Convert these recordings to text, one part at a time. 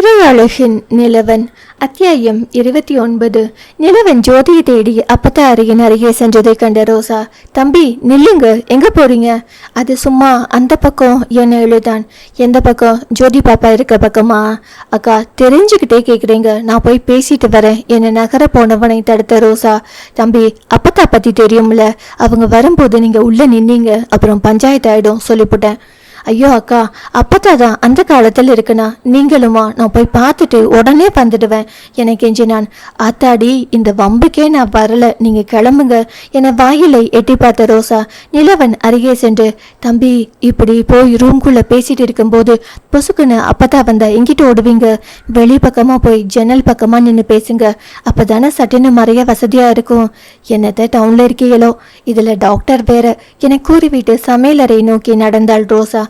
திரையழகின் நிலவன். அத்தியாயம் இருபத்தி ஒன்பது. நிலவன் ஜோதியை தேடி அப்பத்தா அருகின் அருகே சென்றதை கண்ட ரோசா தம்பி நில்லுங்க. எங்க போறீங்க? அது சும்மா அந்த பக்கம் என்ன எழுதான். எந்த பக்கம்? ஜோதி பாப்பா இருக்க பக்கமா? அக்கா தெரிஞ்சுக்கிட்டே கேட்குறீங்க நான் போய் பேசிட்டு வரேன் என்னை நகர போனவனை தடுத்த ரோசா தம்பி அப்பத்தா பத்தி தெரியும்ல. அவங்க வரும்போது நீங்க உள்ள நின்னீங்க. அப்புறம் பஞ்சாயத்து ஆயிடும் சொல்லிவிட்டேன் ஐயோ அக்கா அப்பத்தா தான் அந்த காலத்தில் இருக்குண்ணா. நீங்களுமா? நான் போய் பார்த்துட்டு உடனே வந்துடுவேன் எனக்கு எஞ்சி நான் ஆத்தாடி இந்த வம்புக்கே நான் வரல. நீங்க கிளம்புங்க. என வாயிலை எட்டி பார்த்த ரோசா நிலவன் அருகே சென்று தம்பி இப்படி போய் ரூம்குள்ள பேசிட்டு இருக்கும்போது பொசுக்குன்னு அப்பத்தா வந்தா எங்கிட்ட ஓடுவீங்க? வெளி பக்கமா போய் ஜன்னல் பக்கமா நின்று பேசுங்க. அப்பதானே சட்டின்னு மறைய வசதியா இருக்கும். என்னத்த டவுன்ல இருக்கீங்களோ? இதுல டாக்டர் வேற. என கூறிவிட்டு சமையலறை நோக்கி நடந்தாள் ரோசா.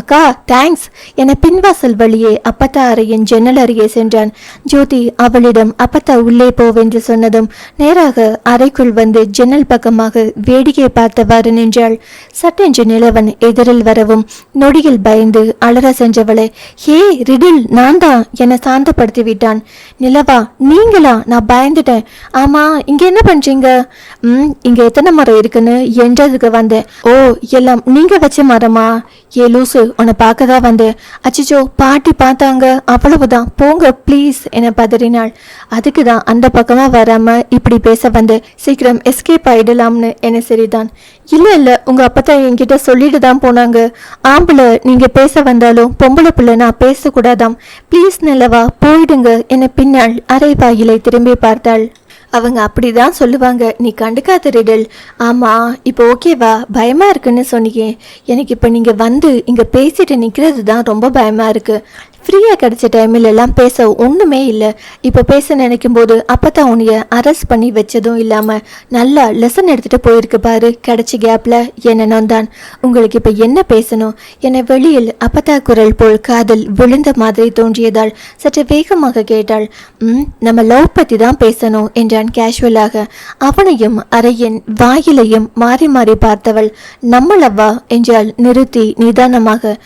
அக்கா தேங்க்ஸ் என பின்வாசல் வழியே அப்பத்தா அறையின் ஜன்னல் அருகே சென்றான். ஜோதி அவளிடம் அப்பத்தா உள்ளே போவென்று சொன்னதும் நேராக அறைக்குள் வந்து ஜன்னல் பக்கமாக வேடிக்கை பார்த்தவாறு நின்றாள். சட்டென்று நிலவன் எதிரில் வரவும் நொடியில் பயந்து அலற சென்றவளை ஹே ரிடில் நான் தான் என சாந்தப்படுத்தி விட்டான் நிலவா நீங்களா? நான் பயந்துட்டேன். ஆமா இங்க என்ன பண்றீங்க? ம் இங்க எத்தனை மரம் இருக்குன்னு என்றதுக்கு வந்தேன். ஓ எல்லாம் நீங்க வச்ச மரமா? ஏ லூசு உன்னை பார்க்க தான் வந்தேன். அச்சிச்சோ பாட்டி பார்த்தாங்க. அவ்வளவுதான். போங்க ப்ளீஸ் என பதறினாள். அதுக்கு தான் அந்த பக்கமா வராம இப்படி பேச வந்தேன். சீக்கிரம் எஸ்கேப் ஆயிடலாம்னு என சரிதான். இல்ல இல்ல உங்க அப்பத்தா என்கிட்ட சொல்லிட்டு தான் போனாங்க. ஆம்பளை நீங்க பேச வந்தாலும் பொம்பளை பிள்ளை நான் பேசக்கூடாதாம். ப்ளீஸ் நிலவா போயிடுங்க என பின்னாள் அரைவாயிலை திரும்பி பார்த்தாள். அவங்க அப்படிதான் சொல்லுவாங்க. நீ கண்டுக்காத ரிடல் ஆமா இப்போ ஓகேவா? பயமாக இருக்குன்னு சொன்னீங்க எனக்கு இப்போ நீங்கள் வந்து இங்கே பேசிட்டு நிற்கிறது தான் ரொம்ப பயமாக இருக்கு. ஃப்ரீயா கிடைச்ச டைமில் எல்லாம் பேச ஒன்றுமே இல்லை. இப்போ பேச நினைக்கும் போது அப்பதான் உன்னைய அரெஸ்ட் பண்ணி வச்சதும் இல்லாம நல்லா லெசன் எடுத்துட்டு போயிருக்கு பாரு கிடைச்ச கேப்ல என்ன தான் உங்களுக்கு இப்போ என்ன பேசணும்? என்னை வெளியில் அப்பத்தா குரல் போல் காதல் விழுந்த மாதிரி தோன்றியதால் சற்று வேகமாக கேட்டாள். ம் நம்ம லவ் பத்தி தான் பேசணும் என்றான் கேஷுவலாக அவனையும் அறையின் வாயிலையும் மாறி மாறி பார்த்தவள் நம்மளவா? என்றால் நிறுத்தி நிதானமாக.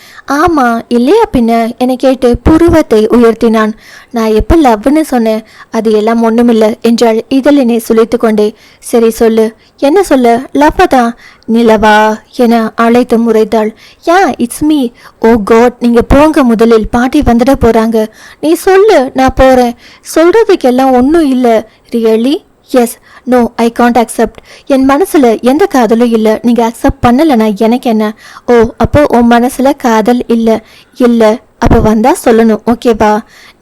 ஆமா இல்லையா பின்ன? என்னை கேட்டு புருவத்தை உயர்த்தினான். நான் எப்போ லவ்னு சொன்னேன்? அது எல்லாம் ஒண்ணுமில்ல என்றாள் இதழினை சுழித்து கொண்டே சரி சொல்லு. என்ன சொல்ல? லவ்வா தான். நிலவா என அழைத்து முறைத்தாள். Yeah it's me oh god நீங்க போங்க முதலில். பாட்டி வந்துட போறாங்க. நீ சொல்லு நான் போறேன். சொல்றதுக்கெல்லாம் ஒன்றும் இல்லை. Really yes no I can't accept என் மனசுல எந்த காதலும் இல்லை. நீங்க அக்செப்ட் பண்ணலைன்னா எனக்கு என்ன? ஓ அப்போ உன் மனசுல காதல் இல்லை. இல்லை. அப்போ வந்தால் சொல்லணும். ஓகேவா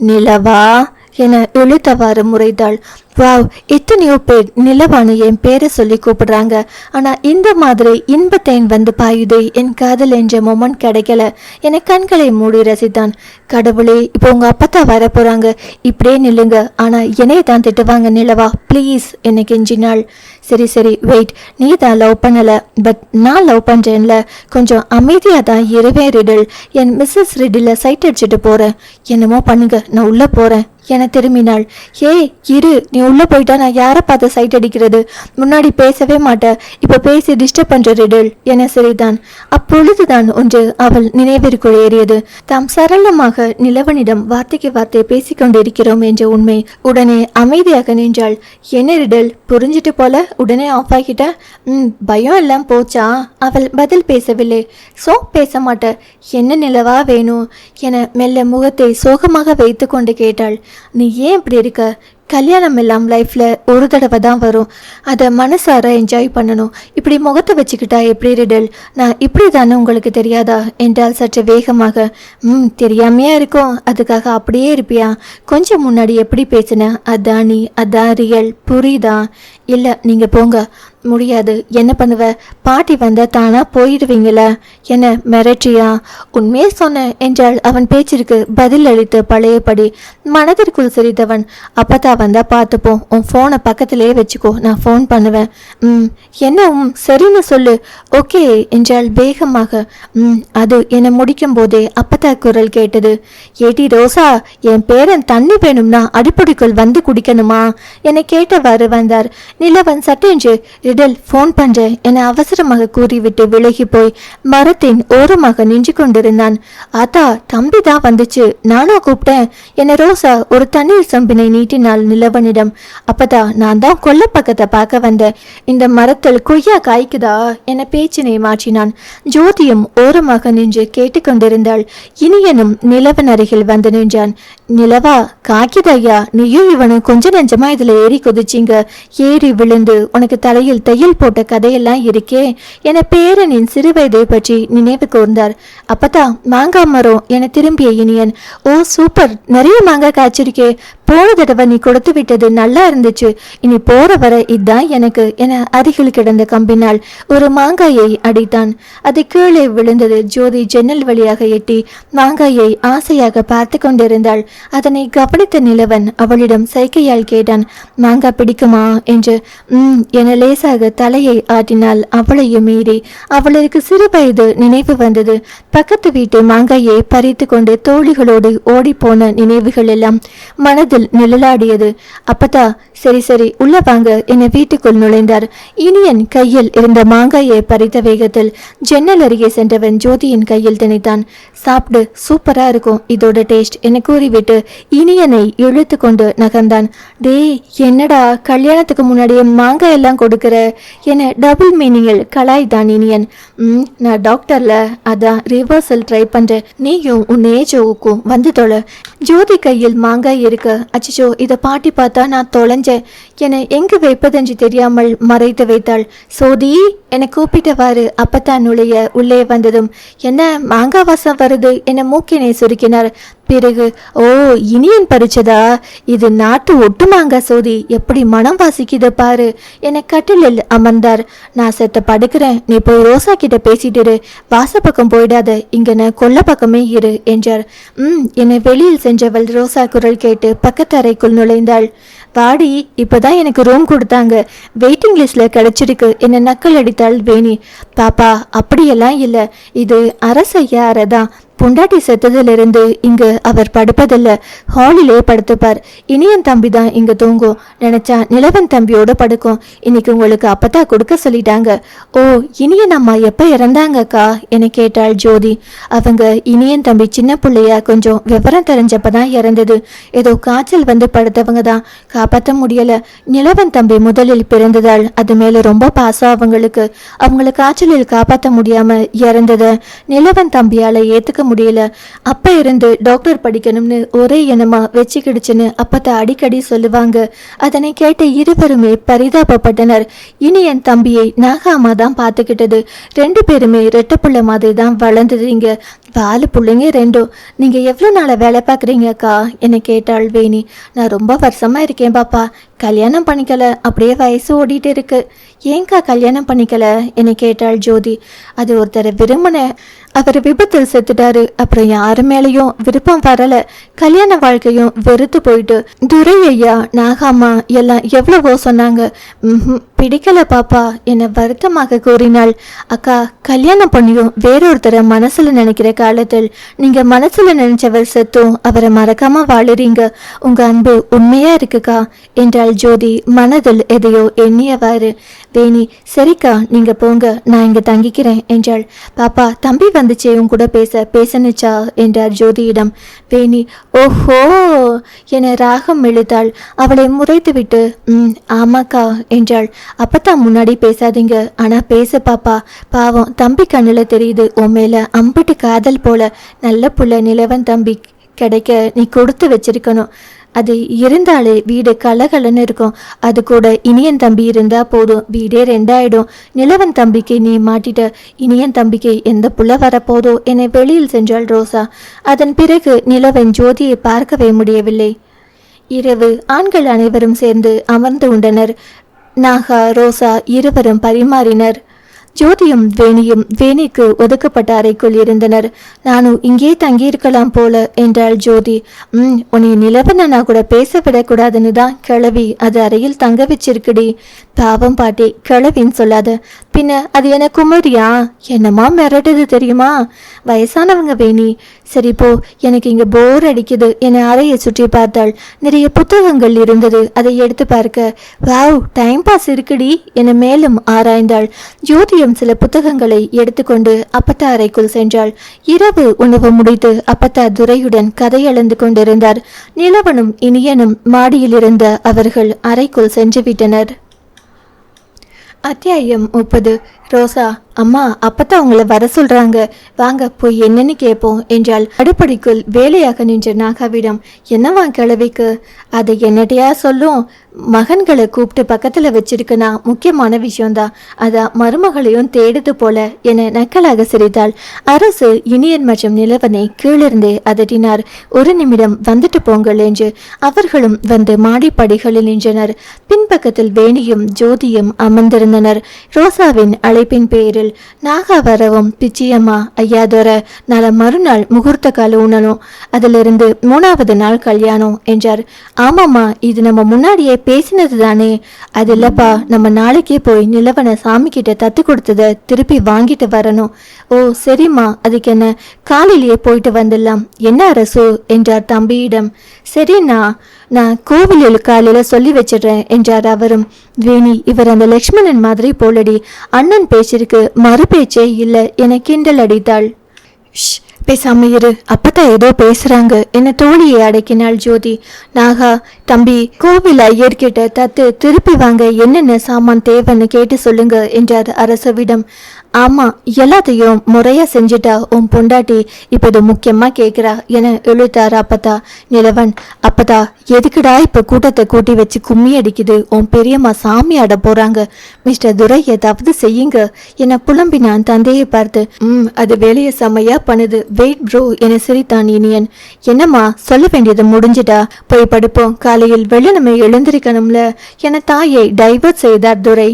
நிலவா. என இழுத்தவாறு முறைந்தாள் வாவ் எத்தனையோ பேர் நிலவானு என் பேரை சொல்லி கூப்பிடுறாங்க. ஆனா இந்த மாதிரி இன்பத்தேன் வந்து பாயுதே என் காதல் என்ற மொமெண்ட் கிடைக்கல. என கண்களை மூடி ரசித்தான். கடவுளே இப்போ உங்க அப்பத்தா வர போறாங்க. இப்படியே நில்லுங்க. ஆனா என்னைய தான் திட்டுவாங்க நிலவா? ப்ளீஸ் என்னை கெஞ்சினாள். சரி சரி வெயிட். நீ தான் லவ் பண்ணல. பட் நான் லவ் பண்றேன்ல. கொஞ்சம் அமைதியா தான் இருவேன் ரிடில். என் மிஸ்ஸஸ் ரிடில சைட் அடிச்சுட்டு போறேன். என்னமோ பண்ணுங்க. நான் உள்ள போறேன். என திரும்பினாள். ஏய் இரு. நீ உள்ளே போயிட்டா நான் யாரை பார்த்து சைட் அடிக்கிறது? முன்னாடி பேசவே மாட்டேன். இப்போ பேசி டிஸ்டர்ப் பண்ணுற ரிடல் என சரிதான் அப்பொழுதுதான் ஒன்று அவள் நினைவிற்குள் ஏறியது. தாம் சரளமாக நிலவனிடம் வார்த்தைக்கு வார்த்தை பேசிக்கொண்டிருக்கிறோம் என்ற உண்மை உடனே அமைதியாக நின்றாள். என்ன ரிடல்? புரிஞ்சிட்டு போல? உடனே ஆஃப் ஆகிட்ட? ம் பயம் எல்லாம் போச்சா? அவள் பதில் பேசவில்லை. சோ பேச மாட்ட. என்ன நிலவா வேணும்? என மெல்ல முகத்தை சோகமாக வைத்து கொண்டு கேட்டாள். நீ ஏன் இப்படி இருக்க? கல்யாணம் எல்லாம் லைஃப்பில் ஒரு தடவை தான் வரும். அதை மனசார என்ஜாய் பண்ணணும். இப்படி முகத்தை வச்சுக்கிட்டா எப்படி ரிடல் நான் இப்படி தானே உங்களுக்கு தெரியாதா? என்றால் சற்று வேகமாக. ம் தெரியாமையா இருக்கும். அதுக்காக அப்படியே இருப்பியா? கொஞ்சம் முன்னாடி எப்படி பேசுன? அதான் நீ அதான் ரியல் புரியுதா? இல்லை நீங்கள் போங்க. முடியாது. என்ன பண்ணுவ? பாட்டி வந்த தானா போயிடுவீங்களா? என்ன? மிரட்டியா? உண்மையே சொன்னேன் என்றால் அவன் பேச்சிற்கு பதில் அளித்து பழையபடி. மனதிற்குள் சிரித்தவன். அப்பத்தா வந்தா பார்த்துப்போம். உன் ஃபோனை பக்கத்திலேயே வச்சுக்கோ. நான் ஃபோன் பண்ணுவேன். ம் என்ன ம் சரின்னு சொல்லு. ஓகே என்றால் வேகமாக. ம் அது என்னை முடிக்கும் போதே அப்பத்தா குரல் கேட்டது. ஏடி ரோசா என் பேரன் தண்ணி வேணும்னா அடிப்பொடிக்குள் வந்து குடிக்கணுமா? என்னை கேட்டவாறு வந்தார். நிலவன் சட்டென்று விடல் ஃபோன் பண்றேன் என அவசரமாக கூறிவிட்டு விலகி போய் மரத்தின் ஓரமாக நின்று கொண்டிருந்தான். அதா தம்பி தான் வந்துச்சு. நானா கூப்பிட்டேன் என ரோசா ஒரு தண்ணீர் சம்பினை நீட்டினாள் நிலவனிடம். அப்பதா நான் தான் கொல்ல பக்கத்தை பார்க்க வந்தேன். இந்த மரத்தில் கொய்யா காய்க்குதா என பேச்சினை மாற்றினான். ஜோதியும் ஓரமாக நின்று கேட்டுக்கொண்டிருந்தாள் இனியனும் நிலவன் அருகில் வந்து நின்றான். நிலவா காக்கிதையா நீயும் இவனும் கொஞ்ச நெஞ்சமா இதுல ஏறி குதிச்சிங்க. ஏறி விழுந்து உனக்கு தலையில் தையல் போட்ட கதையெல்லாம் இருக்கே என பேரனின் சிறுவயதை பற்றி நினைவு கூர்ந்தார். அப்பதான் மாங்காய் மரம் என திரும்பிய இனியன் ஓ சூப்பர்! நிறைய மாங்காய் காய்ச்சிருக்கே போன தடவை நீ கொடுத்து விட்டது நல்லா இருந்துச்சு. இனி போற வர இதான் எனக்கு என அருகில் கிடந்த கம்பினால் ஒரு மாங்காயை அடித்தான். அது கீழே விழுந்தது ஜோதி ஜன்னல் வழியாக எட்டி மாங்காயை ஆசையாக பார்த்து கொண்டிருந்தாள். அதனை கவனித்த நிலவன் அவளிடம் சைக்கையால் கேட்டான் மாங்காய் பிடிக்குமா? என்று. உம் என லேசாக தலையை ஆட்டினால் அவளையும் மீறி அவளுக்கு சிறு வயது நினைவு வந்தது. பக்கத்து வீட்டு மாங்காயை பறித்து கொண்டு தோழிகளோடு ஓடிப்போன நினைவுகள் எல்லாம் மனதில் நிழலாடியது. அப்பதா சரி சரி உள்ள வாங்க என வீட்டுக்குள் நுழைந்தார். இனியன் கையில் இருந்த மாங்காயை பறித்த வேகத்தில் ஜன்னல் அருகே சென்றவன் ஜோதியின் கையில் திணைத்தான். சாப்பிடு சூப்பரா இருக்கும் இதோட டேஸ்ட் என கூறிவிட்டு இனியனை இழுத்து கொண்டு நகர்ந்தான். டேய் என்னடா கல்யாணத்துக்கு முன்னாடியே மாங்காய் எல்லாம் கொடுக்கிற? என டபுள் மீனிங்கில் கலாய்தான் இனியன். ம் நான் டாக்டர்ல அதான் ரிவர்சல் ட்ரை பண்றேன். நீயும் உன் ஏஜோவுக்கும் வந்து தொலை ஜோதி கையில் மாங்காய் இருக்க அச்சோ இதை பாட்டி பார்த்தா நான் தொலைஞ்சேன். என எங்கு வைப்பதென்று தெரியாமல் மறைத்து வைத்தாள். சோதி என கூப்பிட்டவாறு அப்பத்தான் நுழைய உள்ளே வந்ததும். என்ன மாங்காய் வாசம் வருது என மூக்கினை சுருக்கினார். பிறகு ஓ இனியன் பறிச்சதா? இது நாட்டு ஒட்டுமாங்க சோதி. எப்படி மனம் வாசிக்குது பாரு. என கட்டிலில் அமர்ந்தார். நான் செத்த படுக்கிறேன். நீ போய் ரோசா கிட்ட பேசிட்டு இரு. வாசப்பக்கம் போயிடாத. இங்க நான் கொல்ல பக்கமே இரு என்றார். ம் என்னை வெளியில் சென்றவள் ரோசா குரல் கேட்டு பக்கத்து அறைக்குள் நுழைந்தாள். வாடி இப்போதான் எனக்கு ரூம் கொடுத்தாங்க. வெயிட்டிங் லிஸ்ட்ல கிடைச்சிருக்கு. என்னை நக்கல் அடித்தாள் வேணி. பாப்பா அப்படியெல்லாம் இல்லை. இது அரசை யாரை தான் பொண்டாட்டி செத்ததிலிருந்து இங்கு அவர் படுப்பதில்ல. ஹாலிலே படுத்துப்பார். இனியன் தம்பி தான் இங்க தூங்கும். நினைச்சா நிலவன் தம்பியோட படுக்கும். இன்னைக்கு உங்களுக்கு அப்பத்தா கொடுக்க சொல்லிட்டாங்க. ஓ இனியன் அம்மா எப்ப இறந்தாங்கக்கா? என கேட்டாள் ஜோதி. அவங்க இனியன் தம்பி சின்ன பிள்ளையா கொஞ்சம் விவரம் தெரிஞ்சப்பதான் இறந்தது. ஏதோ காய்ச்சல் வந்து படுத்தவங்க தான். காப்பாற்ற முடியல. நிலவன் தம்பி முதலில் பிறந்ததால் அது மேல ரொம்ப பாசம் அவங்களுக்கு. அவங்கள காய்ச்சலில் காப்பாற்ற முடியாம இறந்தத நிலவன் தம்பியால ஏத்துக்க முடியல. அப்போ இருந்து டாக்டர் படிக்கணும்னு ஒரே இனமா வச்சுக்கிடுச்சுன்னு அப்பத்த அடிக்கடி சொல்லுவாங்க. அதனை கேட்ட இருவருமே பரிதாபப்பட்டனர். இனி என் தம்பியை நாகாமா தான் பார்த்துக்கிட்டது. ரெண்டு பேருமே ரெட்டப்புள்ள மாதிரி தான் வளர்ந்துடுறீங்க பாலு பிள்ளைங்க ரெண்டும். நீங்கள் எவ்வளோ நாளாக வேலை பார்க்குறீங்க அக்கா? என்னை கேட்டாள் வேணி. நான் ரொம்ப வருஷமா இருக்கேன் பாப்பா. கல்யாணம் பண்ணிக்கல. அப்படியே வயசு ஓடிட்டு இருக்கு. ஏங்கா கல்யாணம் பண்ணிக்கல? என்னை கேட்டாள் ஜோதி. அது ஒருத்தரை விரும்பினேன் அவர் விபத்தில் செத்துட்டாரு. அப்புறம் யாரு மேலேயும் விருப்பம் வரல. கல்யாண வாழ்க்கையும் வெறுத்து போயிட்டு துரை ஐயா நாகாமா எல்லாம் எவ்வளவோ சொன்னாங்க. பிடிக்கல பாப்பா என வருத்தமாக கூறினாள். அக்கா கல்யாணம் பண்ணியும் வேறொருத்தரை மனசுல நினைக்கிற காலத்தில் நீங்க மனசுல நினைச்சவர் செத்தும் அவரை மறக்காம வாழுறீங்க. உங்க அன்பு உண்மையா இருக்குக்கா? என்றாள் ஜோதி மனதில் எதையோ எண்ணியவாறு. வேணி சரிக்கா நீங்க போங்க நான் இங்க தங்கிக்கிறேன் என்றாள். பாப்பா தம்பி வந்துச்சே உன் கூட பேச பேசணுச்சா? என்றார் ஜோதியிடம். வேணி ஓஹோ என ராகம் இழுத்தாள். அவளை முறைத்துவிட்டு ம் ஆமாக்கா என்றாள். அப்பதான் முன்னாடி பேசாதீங்க. ஆனா பேச பாப்பா. பாவம் தம்பி கண்ணுல தெரியுது. உன் மேல அம்பிட்டு காதல் போல நல்ல புள்ள நிலவன் தம்பி கிடைக்க நீ கொடுத்து வச்சிருக்கணும். அது இருந்தாலே வீடு கலகலன்னு இருக்கும். அது கூட இனியன் தம்பி இருந்தா போதும். வீடே ரெண்டாயிடும். நிலவன் தம்பிக்கு நீ மாட்டிட்ட. இனியன் தம்பிக்கு எந்த புள்ள வரப்போதோ என்னை வெளியில் சென்றாள் ரோசா. அதன் பிறகு நிலவன் ஜோதியை பார்க்கவே முடியவில்லை. இரவு ஆண்கள் அனைவரும் சேர்ந்து அமர்ந்து உண்டனர். நாகா ரோசா இருவரும் பரிமாறினர். ஜோதியும் வேணியும் வேணிக்கு ஒதுக்கப்பட்ட அறைக்குள் இருந்தனர். நானும் இங்கே தங்கியிருக்கலாம் போல என்றாள் ஜோதி. ம் உன்னை நிலவனா கூட பேச விடக்கூடாதுன்னு தான் கிளவி அது அறையில் தங்க வச்சிருக்குடி. பாவம் பாட்டி கிளவின்னு சொல்லாத. பின்ன அது என்ன குமரியா என்னமா மிரட்டுது தெரியுமா? வயசானவங்க வேணி. சரி போ எனக்கு இங்கே போர் அடிக்குது. என்னை அறையை சுற்றி பார்த்தாள் நிறைய புத்தகங்கள் இருந்தது. அதை எடுத்து பார்க்க வாவ் டைம் பாஸ் இருக்குடி. என மேலும் ஆராய்ந்தாள். ஜோதியம் சில புத்தகங்களை எடுத்துக்கொண்டு அப்பத்தா அறைக்குள் சென்றாள். இரவு உணவு முடித்து அப்பத்தா துரையுடன் கதையளந்து கொண்டிருந்தார். நிலவனும் இனியனும் மாடியில் இருந்த அவர்கள் அறைக்குள் சென்று விட்டனர் அத்தியாயம் முப்பது. ரோசா அம்மா அப்பத்தான் அவங்கள வர சொல்றாங்க. வாங்க போய் என்னன்னு கேட்போம் என்றால் அடுப்படிக்குள் வேலையாக நின்ற நாகாவிடம் என்னவா கிழவிக்கு? அதை என்னட்டையா சொல்லும். மகன்களை கூப்பிட்டு பக்கத்துல வச்சிருக்கனா முக்கியமான விஷயம்தான். அதான் மருமகளையும் தேடுது போல என நக்கலாக சிரித்தாள். அரசு இனியன் மற்றும் நிலவனை கீழிருந்தே அதட்டினார். ஒரு நிமிடம் வந்துட்டு போங்கள் என்று அவர்களும் வந்து மாடிப்படிகளில் நின்றனர். பின்பக்கத்தில் வேணியும் ஜோதியும் அமர்ந்திருந்தனர். ரோசாவின் அழைப்பின் பேரில் நாகா வரவும் பிச்சியம்மா ஐயாதொர நாளை மறுநாள் முகூர்த்த கால உணணும் அதிலிருந்து மூணாவது நாள் கல்யாணம் என்றார். ஆமாம்மா இது நம்ம முன்னாடியே பேசினது தானே அது இல்லப்பா நம்ம நாளைக்கே போய் நிலவனை சாமி கிட்ட தத்து கொடுத்ததை திருப்பி வாங்கிட்டு வரணும். ஓ சரிம்மா அதுக்கு என்ன? காலையிலேயே போயிட்டு வந்துடலாம். என்ன அரசு? என்றார் தம்பியிடம். சரிண்ணா நான் கோவிலில் காலையில் சொல்லி வச்சிடுறேன் என்றார் அவரும். வேணி இவர் அந்த லக்ஷ்மணன் மாதிரி போலடி. அண்ணன் பேச்சிற்கு மறு பேச்சே இல்லை என கிண்டல் அடித்தாள். ஷ் பேசாம இரு. அப்பதான் ஏதோ பேசுறாங்க என்ன தோழியை அடக்கினாள் ஜோதி. நாகா தம்பி கோவில் ஐயர்கிட்ட தத்து திருப்பி வாங்க என்னென்ன சாமான் தேவைன்னு கேட்டு சொல்லுங்க என்றார் அரசவிடம். ஆமாம் எல்லாத்தையும் முறையாக செஞ்சுட்டா உன் பொண்டாட்டி இப்போ இது முக்கியமாக கேட்குறா என எழுத்தார் அப்பதா. நிலவன் அப்பதா எதுக்குடா இப்போ கூட்டத்தை கூட்டி வச்சு கும்மி அடிக்குது? உன் பெரியம்மா சாமி ஆட போகிறாங்க மிஸ்டர் துரை ஏதாவது செய்யுங்க என புலம்பினான் தந்தையை பார்த்து. ம் அது வேலையை செம்மையாக பண்ணுது. வெயிட் ப்ரோ என சிரித்தான் இனியன். என்னம்மா சொல்ல வேண்டியது முடிஞ்சிட்டா? போய் படுப்போம். காலையில் வெள்ளனமை எழுந்திருக்கணும்ல என தாயை டைவர்ட் செய்தார் துரை.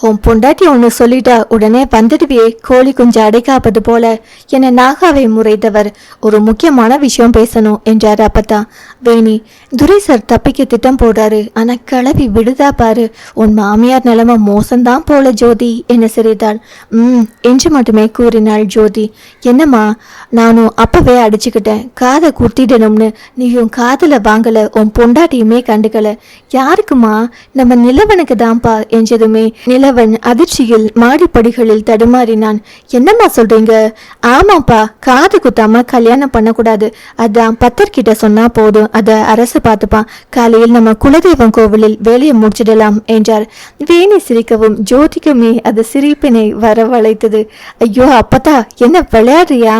உன் பொண்டாட்டி ஒன்று சொல்லிட்டா உடனே வந்துடுவியே கோழி குஞ்சு அடைக்காப்பது போல. என நாகாவை முறைத்தவர் ஒரு முக்கியமான விஷயம் பேசணும் என்றார் அப்பத்தா. வேணி துரை சார் தப்பிக்க திட்டம் போடுறாரு. ஆனா கிளவி விடுதா பாரு. உன் மாமியார் நிலைமை மோசம்தான் போல ஜோதி என சிரித்தாள். ம் என்று மட்டுமே கூறினாள் ஜோதி. என்னம்மா நானும் அப்பவே அடிச்சுக்கிட்டேன். காதை குத்திடணும்னு நீயும் காதுல வாங்கல உன் பொண்டாட்டியுமே கண்டுக்கல. யாருக்குமா நம்ம நிலவனுக்கு தான்ப்பா என்றதுமே கணவன் அதிர்ச்சியில் மாடிப்படிகளில் தடுமாறினான். என்னம்மா சொல்றீங்க? ஆமாப்பா காது குத்தாம கல்யாணம் பண்ணக்கூடாது. அதான் பத்தர்கிட்ட சொன்னா போதும். அதை அரசு பார்த்துப்பான். காலையில் நம்ம குலதெய்வம் கோவிலில் வேலையை முடிச்சிடலாம் என்றார். வேணி சிரிக்கவும் ஜோதிக்குமே அது சிரிப்பினை வரவழைத்தது. ஐயோ அப்பதா என்ன விளையாடுறியா?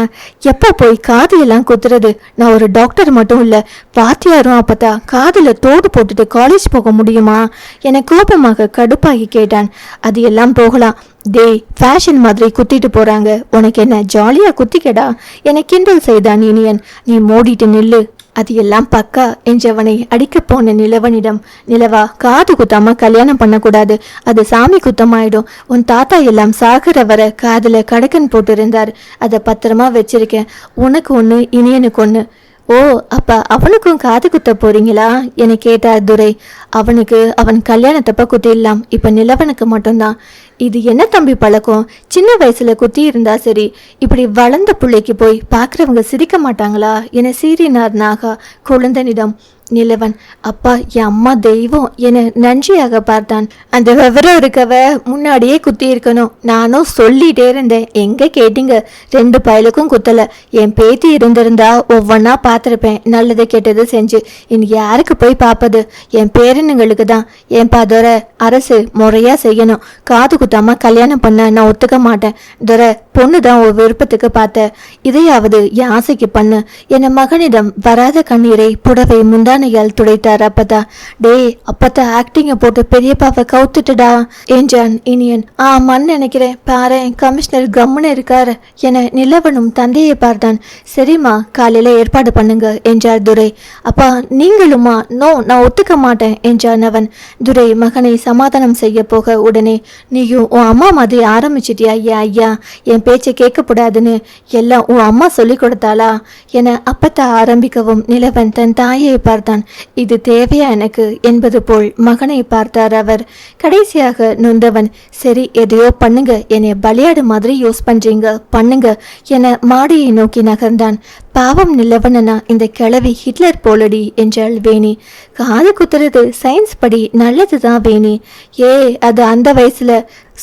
எப்ப போய் காது எல்லாம் குத்துறது? நான் ஒரு டாக்டர் மட்டும் இல்ல பாத்தியாரும் அப்பதா காதுல தோடு போட்டுட்டு காலேஜ் போக முடியுமா? என கோபமாக கடுப்பாகி கேட்டான். அது எல்லாம் போகலாம். டேய் ஃபேஷன் மாதிரி குத்திட்டு போறாங்க. உனக்கு என்ன ஜாலியா குத்திக்கடா? என கிண்டல் செய்தான் இனியன் நீ மூடிட்டு நில்லு. அது எல்லாம் பக்கா என்றவனை அடிக்கப் போன நிலவனிடம். நிலவா காது குத்தாம கல்யாணம் பண்ணக்கூடாது. அது சாமி குத்தமாயிடும். உன் தாத்தா எல்லாம் சாகுற வர காதுல கடக்கன் போட்டிருந்தார். அதை பத்திரமா வச்சிருக்கேன். உனக்கு ஒன்று இனியனுக்கு ஒன்று ஓ அப்ப அவனுக்கும் காது குத்த போறீங்களா? என கேட்டார் துரை. அவனுக்கு அவன் கல்யாணத்தப்ப குத்திடலாம் இப்ப நிலவனுக்கு மட்டும்தான். இது என்ன தம்பி பழக்கம்? சின்ன வயசுல குத்தி இருந்தா சரி. இப்படி வளர்ந்த பிள்ளைக்கு போய் பார்க்குறவங்க சிரிக்க மாட்டாங்களா? என சீறினார் நாகா குழந்தனிடம். நிலவன் அப்பா என் அம்மா தெய்வம் என நன்றியாக பார்த்தான். அந்த விவரம் இருக்கவ முன்னாடியே குத்தி இருக்கணும் நானும் சொல்லிட்டே இருந்தேன். எங்க கேட்டீங்க? ரெண்டு பயலுக்கும் குத்தல. என் பேத்தி இருந்திருந்தா ஒவ்வொன்றா பார்த்துருப்பேன். நல்லது கெட்டது செஞ்சு. இனி யாருக்கு போய் பார்ப்பது? என் பேரனுங்களுக்கு தான். என் பாதோர அரசு முறையா செய்யணும். காது குத்தாம கல்யாணம் பண்ண நான் ஒத்துக்க மாட்டேன். துர பொண்ணு தான் உன் விருப்பத்துக்கு பார்த்த. இதையாவது என் ஆசைக்கு பண்ணு. என் மகனிடம் வராத கண்ணீரை புடவை முந்தா முந்தானையால் துடைத்தார் அப்பதா. டேய் அப்பத்தா ஆக்டிங்க போட்டு பெரியப்பாவை கவுத்துட்டுடா. என்றான் இனியன்? ஆமான்னு நினைக்கிறேன். பாரேன் கமிஷனர் கம்முன்னு இருக்காரு. என நிலவனும் தந்தையை பார்த்தான். சரிம்மா காலையில ஏற்பாடு பண்ணுங்க என்றார் துரை. அப்பா நீங்களுமா? நோ நான் ஒத்துக்க மாட்டேன் என்றான் அவன். துரை மகனை சமாதானம் செய்ய போக உடனே நீயும் உன் அம்மா மாதிரி ஆரம்பிச்சிட்டியா ஐயா ஐயா? என் பேச்சை கேட்கக்கூடாதுன்னு எல்லாம் உன் அம்மா சொல்லி கொடுத்தாளா? என அப்பத்தா ஆரம்பிக்கவும் நிலவன் தன் தாயை பார்த்து பார்த்தான். இது தேவையா எனக்கு? என்பது போல் மகனை பார்த்தார் அவர். கடைசியாக நொந்தவன் சரி எதையோ பண்ணுங்க. என்னை பலியாடு மாதிரி யூஸ் பண்றீங்க பண்ணுங்க என மாடியை நோக்கி நகர்ந்தான். பாவம் நிலவனனா இந்த கிழவி ஹிட்லர் போலடி என்றாள் வேணி. காது குத்துறது சயின்ஸ் படி நல்லதுதான் வேணி. ஏ அது அந்த வயசுல.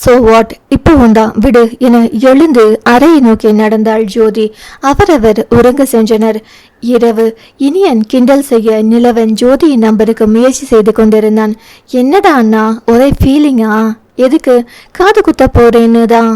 So what? இப்போ உண்டா? விடு என எழுந்து அறையை நோக்கி நடந்தாள் ஜோதி. அவரவர் உறங்க சென்றனர். இரவு இனியன் கிண்டல் செய்ய நிலவன் ஜோதியின் நம்பருக்கு முயற்சி செய்து கொண்டிருந்தான். என்னடா அண்ணா ஒரே ஃபீலிங்கா எதுக்கு? காது குத்த போறேன்னு தான்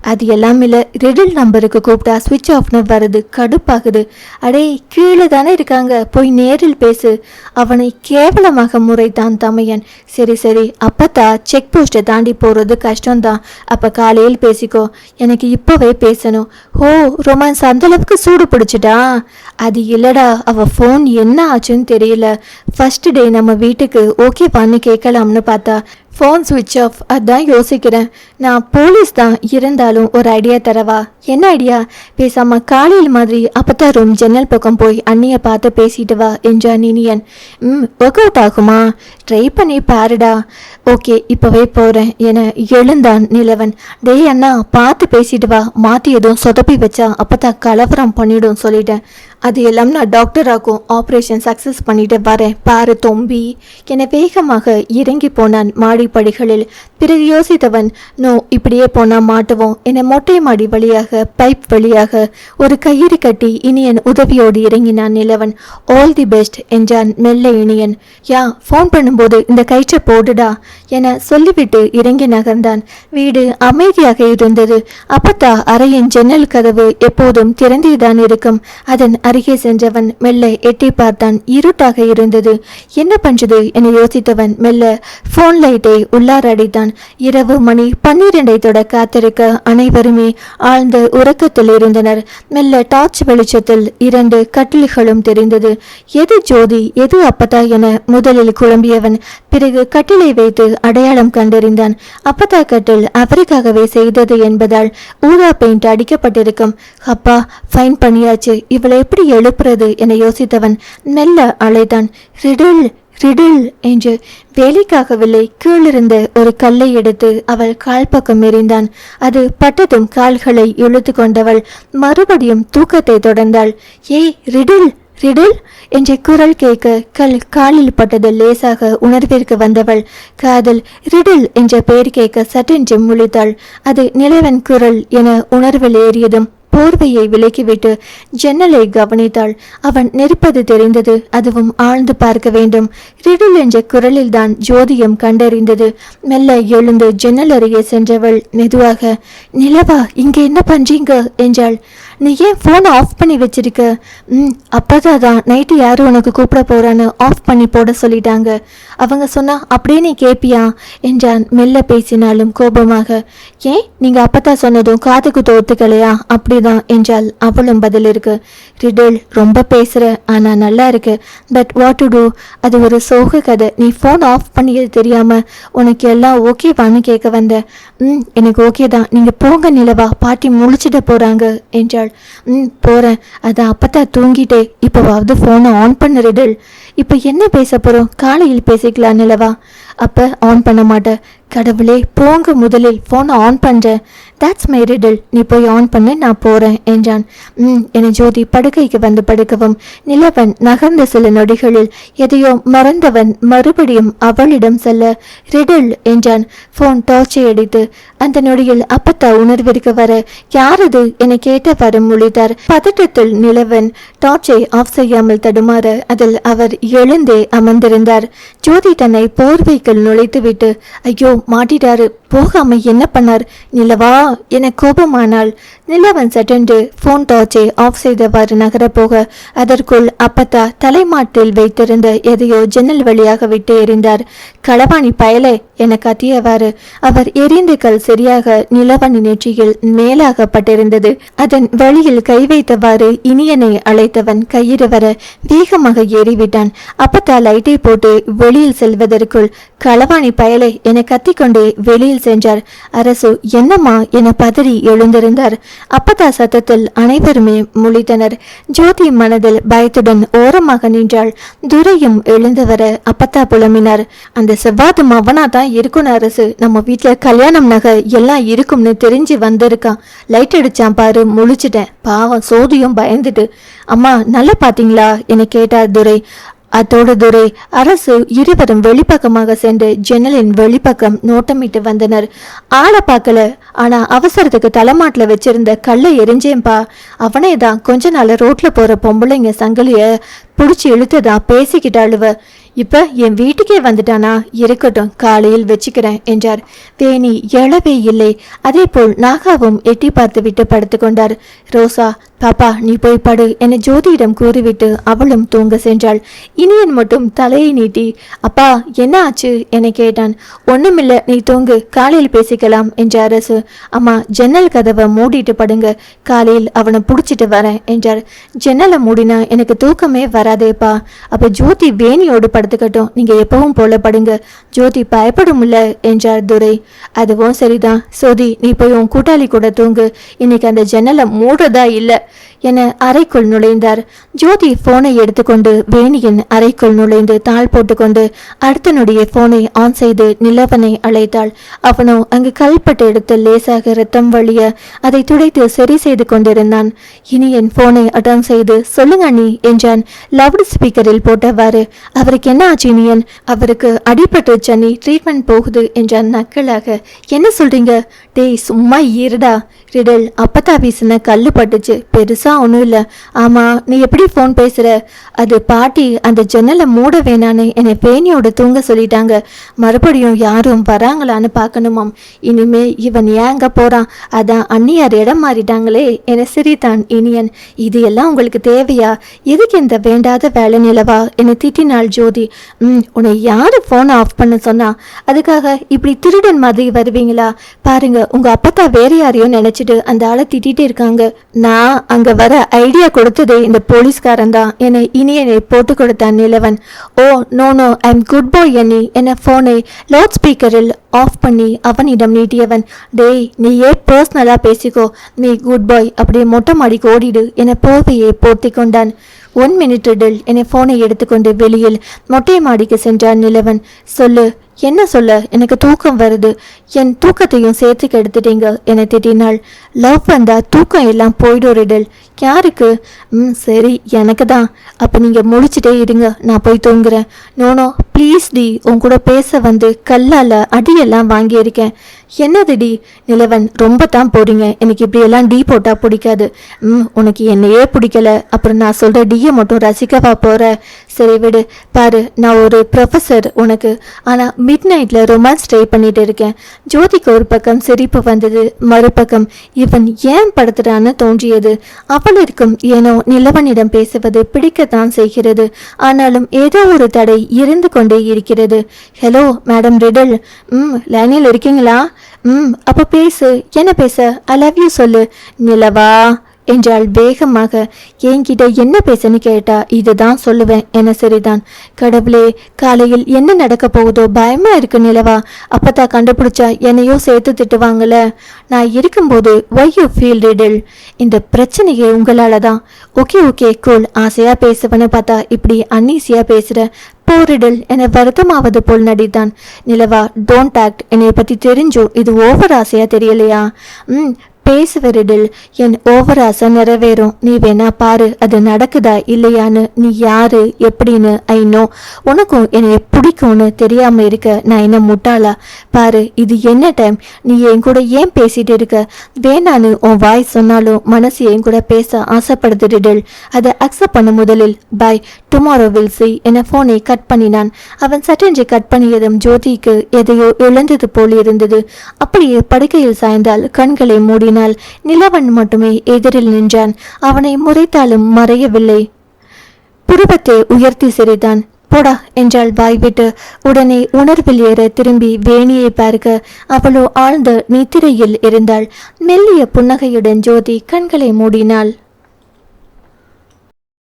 அது எல்லாம் இல்லை. ரெடில் நம்பருக்கு கூப்பிட்டா ஸ்விட்ச் ஆஃப்னு வருது கடுப்பாகுது. அடே கீழே தானே இருக்காங்க. போய் நேரில் பேசு. அவனை கேவலமாக முறைத்தான் தமையன். சரி சரி. அப்பத்தா செக் போஸ்ட்டை தாண்டி போகிறது கஷ்டம்தான். அப்போ காலையில் பேசிக்கோ. எனக்கு இப்போவே பேசணும். ஓ ரொமான்ஸ் அந்தளவுக்கு சூடு பிடிச்சிட்டா? அது இல்லடா. அவள் ஃபோன் என்ன ஆச்சுன்னு தெரியல. ஃபர்ஸ்ட் டே நம்ம வீட்டுக்கு ஓகேவான்னு கேட்கலாம்னு பார்த்தா ஃபோன் சுவிட்ச் ஆஃப் அதான் யோசிக்கிறேன். நான் போலீஸ் தான். இருந்தாலும் ஒரு ஐடியா தரவா? என்ன ஐடியா பேசாமல் காலையில் மாதிரி அப்பத்தான் ரூம் ஜன்னல் பக்கம் போய் அண்ணியை பார்த்து பேசிட்டு வா என்றான் நினியன். ம் ஒர்க் அவுட் ஆகுமா? ட்ரை பண்ணி பாருடா. ஓகே இப்போவே போகிறேன் என எழுந்தான் நிலவன். டேய் அண்ணா பார்த்து பேசிட்டு வா. மாற்றி எதுவும் சொதப்பி வச்சா அப்பதான் கலவரம் பண்ணிடும் சொல்லிட்டேன். அது எல்லாம் நான் டாக்டர் ஆப்ரேஷன் சக்ஸஸ் பண்ணிட்டு வரேன். பாரு தொம்பி. என வேகமாக இறங்கி போனான் மாடி படிகளில். பிறகு யோசித்தவன் நோ இப்படியே போனால் மாட்டுவோம் என மொட்டை மாடி வழியாக பைப் வழியாக ஒரு கயிறு கட்டி இனியன் உதவியோடு இறங்கினான் நிலவன். ஆல் தி பெஸ்ட் என்றான் மெல்ல இனியன். யா ஃபோன் பண்ணும்போது இந்த கயிற்றை போடுடா என சொல்லிவிட்டு இறங்கி நகர்ந்தான். வீடு அமைதியாக இருந்தது. அப்பத்தா அறையின் ஜன்னல் கதவு எப்போதும் திறந்தேதான் இருக்கும். அதன் அருகே சென்றவன் மெல்ல எட்டி பார்த்தான். இருட்டாக இருந்தது. என்ன பண்றது? என யோசித்தவன் மெல்ல ஃபோன் லைட்டை உள்ளார அடித்தான் இரவு மணி பன்னிரண்டை தொட காத்திருக்க அனைவருமே ஆழ்ந்த உறக்கத்தில் இருந்தனர். மெல்ல டார்ச் வெளிச்சத்தில் இரண்டு கட்டில்களும் தெரிந்தது. எது ஜோதி எது அப்பதா என முதலில் குழம்பியவன். பிறகு கட்டிலை வைத்து அடையாளம் கண்டறிந்தான். அப்பதா கட்டில் அவருக்காகவே செய்தது என்பதால் ஊதா பெயிண்ட் அடிக்கப்பட்டிருக்கும். அப்பா ஃபைன் பண்ணியாச்சு. இவளை எப்படி எழுப்புறது என யோசித்தவன் மெல்ல அழைத்தான் ரிடில் ரிடில் என்று வேலைக்காகவில்லை. கீழிருந்த ஒரு கல்லை எடுத்து அவள் கால் பக்கம் எறிந்தான். அது பட்டதும் கால்களை இழுத்து கொண்டவள் மறுபடியும் தூக்கத்தை தொடர்ந்தாள். ஏய் ரிடில் ரிடில் என்ற குரல் கேட்க கல் காலில் பட்டது லேசாக உணர்விற்கு வந்தவள். காதல் ரிடில் என்ற பெயர் கேட்க சட்டென்று முழித்தாள். அது நிலவன் குரல் என உணர்வில் ஏறியதும் போர்வையை விலக்கிவிட்டு ஜன்னலை கவனித்தாள். அவன் நெருப்பது தெரிந்தது. அதுவும் ஆழ்ந்து பார்க்க வேண்டும். ரிடில் என்ற குரலில்தான் ஜோதியம் கண்டறிந்தது. மெல்ல எழுந்து ஜன்னல் அருகே சென்றவள் மெதுவாக நிலவா இங்க என்ன பண்றீங்க? என்றாள். நீ ஏன் ஃபோனை ஆஃப் பண்ணி வச்சிருக்க? ம் அப்போதான் தான் நைட்டு யாரும் உனக்கு கூப்பிட போகிறான்னு ஆஃப் பண்ணி போட சொல்லிட்டாங்க. அவங்க சொன்னால் அப்படியே நீ கேட்பியா என்றான் மெல்ல பேசினாலும் கோபமாக. ஏன்? நீங்கள் அப்பதான் சொன்னதும் காதுக்கு தோத்துக்கலையா? அப்படிதான் என்றால் அவளும் பதில் இருக்கு ரிடில் ரொம்ப பேசுகிற ஆனால் நல்லா இருக்கு. பட் வாட் டு டூ அது ஒரு சோக கதை. நீ ஃபோன் ஆஃப் பண்ணியது தெரியாமல் உனக்கு எல்லாம் ஓகேவான்னு கேட்க வந்த. ம் எனக்கு ஓகே தான் நீங்கள் போங்க நிலவா. பாட்டி முழிச்சிட போகிறாங்க என்றாள் ம் போறேன். அதான் அப்பதான் தூங்கிட்டே. இப்போவாவது ஃபோனை ஆன் பண்ண ரிடல். இப்போ என்ன பேச போறோம்? காலையில் பேசிக்கலாம் நிலவா அப்ப ஆன் பண்ண மாட்டேன் கடவுளே போங்க முதலில் ஃபோனை ஆன் பண்றேன் தட்ஸ் மை ரிடில் நீ போய் ஆன் பண்ணு நான் போறேன் என்றான். ம் என ஜோதி படுக்கைக்கு வந்து படுக்கவும். நிலவன் நகர்ந்த சில நொடிகளில் எதையோ மறந்தவன் மறுபடியும் அவளிடம் செல்ல ரிடில் என்றான். ஃபோன் டார்ச்சை அடித்து அந்த நொடியில் அப்பத்தா உணர்விற்கு வர யாரது? என கேட்டவாறு முழித்தார். பதட்டத்தில் நிலவன் டார்ச்சை ஆஃப் செய்யாமல் தடுமாற அதில் அவர் எழுந்தே அமர்ந்திருந்தார். ஜோதி தன்னை வீட்டிற்குள் நுழைத்து விட்டு ஐயோ மாட்டிட்டாரு. போகாம என்ன பண்ணார்? நிலவா? என கோபமானால் நிலவன் சட்டென்று போன் டார்ச்சை ஆஃப் செய்தவாறு நகரப் போக அதற்குள் அப்பத்தா தலைமாட்டில் வைத்திருந்த எதையோ ஜன்னல் வழியாக விட்டு எறிந்தார். களவாணி பயலே என கத்தியவாறு அவர் எரிந்த கல் சரியாக நிலவனின் நெற்றியில் மேலாகப்பட்டிருந்தது. அதன் வழியில் கை வைத்தவாறு இனியனை அழைத்தவன் கயிறு வர வேகமாக ஏறிவிட்டான். அப்பத்தா லைட்டை போட்டு வெளியில் செல்வதற்குள் களவாணி பயலை என கத்திக்கொண்டே வெளியில் சென்றார். அரசு என்னம்மா? என பதறி எழுந்திருந்தார். அப்பதா சத்தத்தில் அனைவருமே முழித்தனர். ஜோதி மனதில் பயத்துடன் ஓரமாக நின்றாள். துரையும் எழுந்து வர அப்பத்தா புலம்பினார். அந்த செவ்வாது மவனா தான் இருக்கணும் அரசு. நம்ம வீட்டுல கல்யாணம் நகை எல்லாம் இருக்கும்னு தெரிஞ்சு வந்திருக்கான். லைட் அடிச்சான் பாரு முழிச்சிட்டேன். பாவம் சோதியும் பயந்துட்டு. அம்மா நல்லா பாத்தீங்களா? என கேட்டார் துரை. அத்தோடு துரை அரசு இருவரும் வெளிப்பக்கமாக சென்று ஜன்னலின் வெளிப்பக்கம் நோட்டமிட்டு வந்தனர். ஆளை பார்க்கல. ஆனா அவசரத்துக்கு தலைமாட்டில் வச்சிருந்த கல்லை எரிஞ்சேன்பா. அவனே தான் கொஞ்ச நாள் ரோட்ல போற பொம்பளைங்க சங்கிலிய பிடிச்சி இழுத்துதான் பேசிக்கிட்டாளுவ இப்ப என் வீட்டுக்கே வந்துட்டானா? இருக்கட்டும் காலையில் வச்சுக்கிறேன் என்றார். வேணி எழவே இல்லை. அதே போல் நாகாவும் எட்டி பார்த்துவிட்டு படுத்துக்கொண்டார் ரோசா பாப்பா நீ போய் படு என ஜோதியிடம் கூறிவிட்டு அவளும் தூங்க சென்றாள். இனியன் மட்டும் தலையை நீட்டி அப்பா என்ன ஆச்சு? என கேட்டான். ஒண்ணுமில்ல நீ தூங்கு காலையில் பேசிக்கலாம் என்ற அரசு. அம்மா ஜன்னல் கதவை மூடிட்டு படுங்க காலையில் அவனை பிடிச்சிட்டு வரேன் என்றார். ஜன்னலை மூடினா எனக்கு தூக்கமே வராதேப்பா. அப்ப ஜோதி வேணியோடு படுத்துக்கட்டும். நீங்க எப்பவும் போல படுங்க. ஜோதி பயப்படும்ல என்றார் துரை. அதுவும் சரிதான். சோதி நீ போய் உன் கூட்டாளி கூட தூங்கு. இன்னைக்கு அந்த ஜன்னலை மூடுறதா இல்லை என அறைக்குள் நுழைந்தார். ஜோதி போனை எடுத்துக்கொண்டு வேணியின் அறைக்குள் நுழைந்து தாள் போட்டுக்கொண்டு அடுத்த நொடியே போனை ஆன் செய்து நிலவனை அழைத்தாள். அவனோ அங்கு கல்பட்டு எடுத்து லேசாக ரத்தம் வழிய அதை துடைத்து சரி செய்து கொண்டிருந்தான். இனி என் போனை அட்டன் செய்து சொல்லுங்க அண்ணி என்றான். லவுட் ஸ்பீக்கரில் போட்டவாறு அவருக்கு என்ன ஆச்சு இனியன் அவருக்கு அடிபட்டு சன்னி ட்ரீட்மெண்ட் போகுது என்ற நக்கலாக என்ன சொல்றீங்க? டேய் சும்மா இருடா. ரிடல் அப்பத்தா வீசின கல்லு பட்டுச்சு. பெருசா ஒன்றும் இல்லை. ஆமா நீ எப்படி ஃபோன் பேசுற? அது பாட்டி அந்த ஜன்னலை மூட வேணான்னு என்னை பேனியோட தூங்க சொல்லிட்டாங்க. மறுபடியும் யாரும் வராங்களான்னு பார்க்கணுமாம். இனிமே இவன் ஏங்க போறான்? அதான் அண்ணியார் இடம் மாறிட்டாங்களே. என சிரித்தான் இனியன். இது எல்லாம் உங்களுக்கு தேவையா? எதுக்கு இந்த வேண்டாத வேலை நிலவா? என திட்டினாள் ஜோதி. ம் உன்னை யார் ஃபோனை ஆஃப் பண்ண சொன்னா? அதுக்காக இப்படி திருடன் மாதிரி வருவீங்களா? பாருங்க உங்க அப்பத்தா வேற யாரையும் வச்சுட்டு அந்த ஆளை திட்டிகிட்டே இருக்காங்க. நான் அங்கே வர ஐடியா கொடுத்ததே இந்த போலீஸ்காரன் தான். என்னை இனி என்னை போட்டு கொடுத்தான் Nilavan. Oh no no I am good bye என்னி என ஃபோனை லவுட் ஸ்பீக்கரில் ஆஃப் பண்ணி அவனிடம் நீட்டியவன். டேய் நீ ஏன் பர்சனலாக பேசிக்கோ? நீ குட் பாய் அப்படியே மொட்டை மாடிக்கு ஓடிடு. என போர்வையை போர்த்தி கொண்டான். ஒன் மினிட் டில் என ஃபோனை எடுத்துக்கொண்டு வெளியில் மொட்டை மாடிக்கு சென்றான் நிலவன். சொல்லு என்ன சொல்ல? எனக்கு தூக்கம் வருது. என் தூக்கத்தையும் சேர்த்து கெடுத்துட்டீங்க என திட்டினாள். லவ் வந்தா தூக்கம் எல்லாம் போயிடும் ரிடல். யாருக்கு? ம் சரி எனக்கு தான் அப்போ நீங்கள் முடிச்சுட்டே இருங்க நான் போய் தூங்குறேன். நோனோ ப்ளீஸ் டி உன் கூட பேச வந்து கல்லால் அடியெல்லாம் வாங்கியிருக்கேன். என்னது டி நிலவன் ரொம்ப தான் போறீங்க. எனக்கு இப்படியெல்லாம் டீ போட்டால் பிடிக்காது. ம் உனக்கு என்னையே பிடிக்கல. அப்புறம் நான் சொல்கிற டீயை மட்டும் ரசிக்கவா போகிற சரி விடு. பாரு நான் ஒரு ப்ரொஃபஸர் உனக்கு. ஆனால் மிட் நைட்டில் ரொமான்ஸ் ட்ரை பண்ணிட்டு இருக்கேன். ஜோதிக்கு ஒரு பக்கம் சிரிப்பு வந்தது மறுபக்கம் இவன் ஏன் படுத்துறான்னு தோன்றியது. அவளிற்கும் ஏனோ நிலவனிடம் பேசுவது பிடிக்கத்தான் செய்கிறது. ஆனாலும் ஏதோ ஒரு தடை இருந்து கொண்டே இருக்கிறது. ஹலோ மேடம் ரிடல். ம் லைனில் இருக்கீங்களா? ம் அப்போ பேசு. என்ன பேச? ஐ லவ் யூ சொல்லு. நிலவா? என்றாள் வேகமாக. என்கிட்ட என்ன பேசன்னு கேட்டா இதுதான் சொல்லுவேன் என சரிதான். கடவுளே காலையில் என்ன நடக்க போகுதோ பயமா இருக்கு நிலவா. அப்பத்தா கண்டுபிடிச்சா என்னையோ சேர்த்து திட்டுவாங்கல்ல நான் இருக்கும்போது ஒய் யூ ஃபீல் ரிடில் இந்த பிரச்சனையே உங்களால தான் ஓகே ஓகே கோல் ஆசையா பேசுவேன்னு பார்த்தா இப்படி அன்னீசியா பேசுற போரிடல் என வருத்தமாவது போல் நடித்தான். நிலவா டோன்ட் ஆக்ட் என்னை பத்தி தெரிஞ்சோ இது ஓவர் ஆசையா தெரியலையா? ம் பேசுவரிடில் என் ஓவர் ஆசை நிறைவேறும். நீ வேணா பாரு அது நடக்குதா இல்லையான்னு. நீ யாரு? எப்படின்னு? ஐனோ உனக்கும் என்னை பிடிக்கும்னு தெரியாம இருக்க நான் என்ன முட்டாளா? பாரு இது என்ன டைம்? நீ என் கூட ஏன் பேசிட்டு இருக்க? வேணான்னு உன் வாய் சொன்னாலும் மனசு என் கூட பேச ஆசைப்படுது ரிடில். அதை அக்செப்ட் பண்ண முதலில். பாய் டுமாரோ வில் சி என போனை கட் பண்ணினான். அவன் சட்டென்று கட் பண்ணியதும் ஜோதிக்கு எதையோ இழந்தது போல் இருந்தது. அப்படியே படுக்கையில் சாய்ந்தால் கண்களை ஆனால் நிலவன் மட்டுமே எதிரில் நின்றான். அவனை முறைத்தாலும் மறையவில்லை. புருவத்தை உயர்த்தி சிரித்தான். போடா என்றாள் வாய்விட்டு உடனே உணர்வில் ஏற திரும்பி வேணியை பார்க்க அவளோ ஆழ்ந்த நித்திரையில் இருந்தாள். மெல்லிய புன்னகையுடன் ஜோதி கண்களை மூடினாள்.